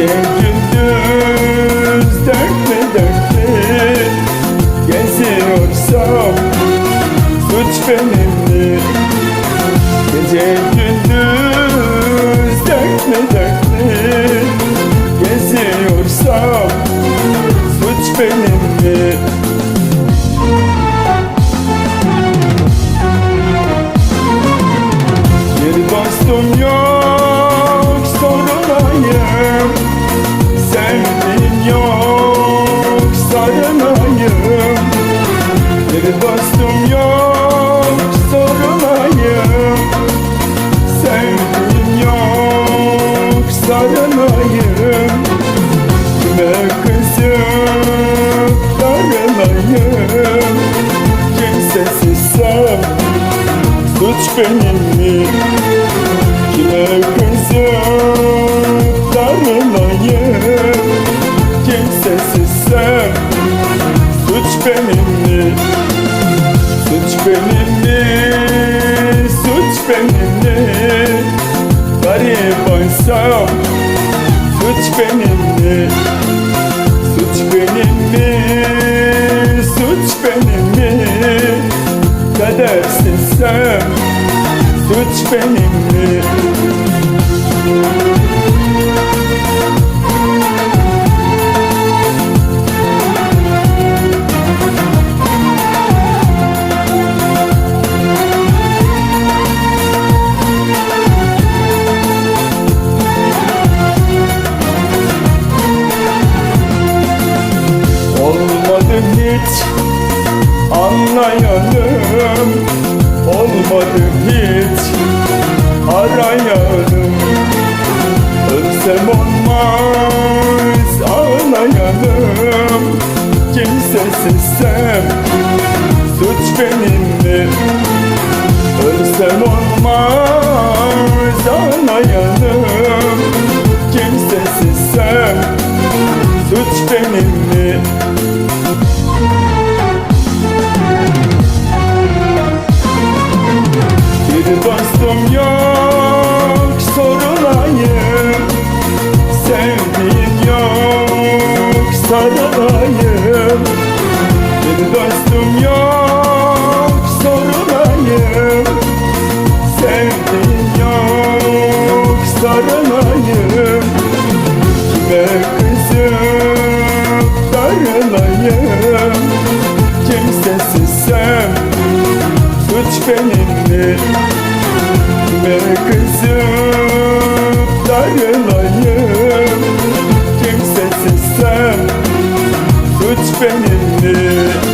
gece gündüz dörtle dörtle geziyorsam suç benimdi Gece gündüz dörtle dörtle geziyorsam suç benimdi Bir dostum yok suç benim mi? Kime kızıp darılayım Kimsesizsem suç benim mi? Suç benim mi? Suç benim mi? Garibansam suç benim mi? Suç benim mi? Olmadı hiç anlayanım Olmadı hiç arayanım. Ölsem olmaz ağlayanım. Kimsesizsem suç benim mi? Ölsem olmaz ağlayanım sarılayım. Kime kızım sarılayım. Kimsesizsem suç benimdir. Kime kızım sarılayım. Kimsesizsem suç benimdir.